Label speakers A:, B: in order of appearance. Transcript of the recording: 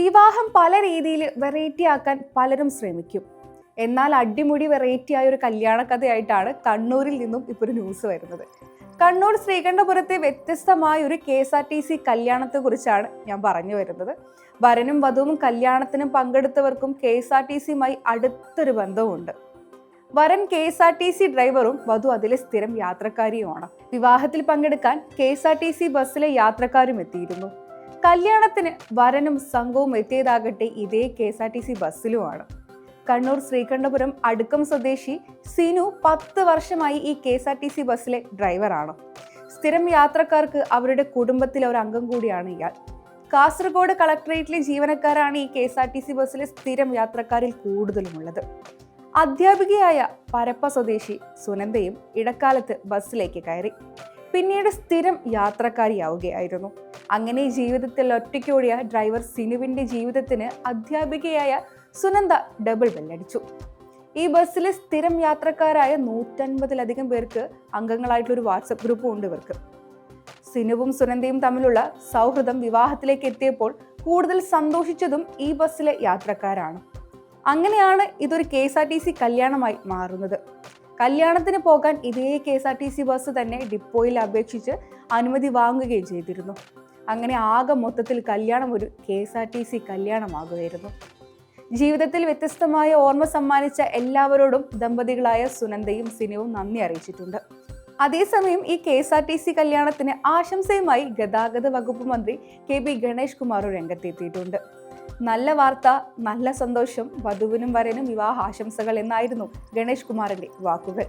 A: വിവാഹം പല രീതിയിൽ വെറൈറ്റി ആക്കാൻ പലരും ശ്രമിക്കും. എന്നാൽ അടിമുടി വെറൈറ്റി ആയ ഒരു കല്യാണ കഥയായിട്ടാണ് കണ്ണൂരിൽ നിന്നും ഇപ്പോൾ ഒരു ന്യൂസ് വരുന്നത്. കണ്ണൂർ ശ്രീകണ്ഠപുരത്തെ വ്യത്യസ്തമായ ഒരു K S R T C കല്യാണത്തെക്കുറിച്ചാണ് ഞാൻ പറഞ്ഞു വരുന്നത്. വരനും വധുവും കല്യാണത്തിനും പങ്കെടുത്തവർക്കും കെ എസ് ആർ ടി സിയുമായി അടുത്തൊരു ബന്ധമുണ്ട് വരൻ K S R T C ഡ്രൈവറും വധു അതിലെ സ്ഥിരം യാത്രക്കാരിയുമാണ്. വിവാഹത്തിൽ പങ്കെടുക്കാൻ K S R T C ബസ്സിലെ യാത്രക്കാരും എത്തിയിരുന്നു. കല്യാണത്തിന് വരനും സംഘവും എത്തിയതാകട്ടെ ഇതേ K S R T C ബസ്സിലുമാണ്. കണ്ണൂർ ശ്രീകണ്ഠപുരം അടുക്കം സ്വദേശി സിനു പത്ത് വർഷമായി ഈ K S R T C ബസ്സിലെ ഡ്രൈവറാണ്. സ്ഥിരം യാത്രക്കാർക്ക് അവരുടെ കുടുംബത്തിലെ ഒരു അംഗം കൂടിയാണ് ഇയാൾ. കാസർഗോഡ് കളക്ടറേറ്റിലെ ജീവനക്കാരാണ് ഈ K S R T C ബസ്സിലെ സ്ഥിരം യാത്രക്കാരിൽ കൂടുതലുമുള്ളത്. അധ്യാപികയായ പരപ്പ സ്വദേശി സുനന്ദയും ഇടക്കാലത്ത് ബസ്സിലേക്ക് കയറി. പിന്നീട് സ്ഥിരം യാത്രക്കാരിയാവുകയായിരുന്നു. അങ്ങനെ ജീവിതത്തിൽ ഒറ്റയ്ക്കോടിയ ഡ്രൈവർ സിനുവിന്റെ ജീവിതത്തിന് അധ്യാപികയായ സുനന്ദ ഡബിൾ ബെല്ലടിച്ചു ഈ ബസ്സിലെ സ്ഥിരം യാത്രക്കാരായ നൂറ്റൻപതിലധികം പേർക്ക് അംഗങ്ങളായിട്ടുള്ളൊരു വാട്സപ്പ് ഗ്രൂപ്പും ഉണ്ട് ഇവർക്ക്. സിനുവും സുനന്ദയും തമ്മിലുള്ള സൗഹൃദം വിവാഹത്തിലേക്ക് എത്തിയപ്പോൾ കൂടുതൽ സന്തോഷിച്ചതും ഈ ബസ്സിലെ യാത്രക്കാരാണ്. അങ്ങനെയാണ് ഇതൊരു K S R T C കല്യാണമായി മാറുന്നത്. കല്യാണത്തിന് പോകാൻ ഇതേ K S R T C bus തന്നെ ഡിപ്പോയിൽ അപേക്ഷിച്ച് അനുമതി വാങ്ങുകയും ചെയ്തിരുന്നു. അങ്ങനെ ആകെ മൊത്തത്തിൽ കല്യാണം ഒരു K S R T C കല്യാണമാകുമായിരുന്നു ജീവിതത്തിൽ വ്യത്യസ്തമായ ഓർമ്മ സമ്മാനിച്ച എല്ലാവരോടും ദമ്പതികളായ സുനന്ദയും സിനുവും നന്ദി അറിയിച്ചിട്ടുണ്ട്. അതേസമയം ഈ K S R T C കല്യാണത്തിന് ആശംസയുമായി ഗതാഗത വകുപ്പ് മന്ത്രി കെ പി ഗണേഷ് കുമാർ രംഗത്തെത്തിയിട്ടുണ്ട്. നല്ല വാർത്ത നല്ല സന്തോഷം വധുവിനും വരനും വിവാഹ ആശംസകൾ എന്നായിരുന്നു ഗണേഷ് കുമാറിന്റെ വാക്കുകൾ.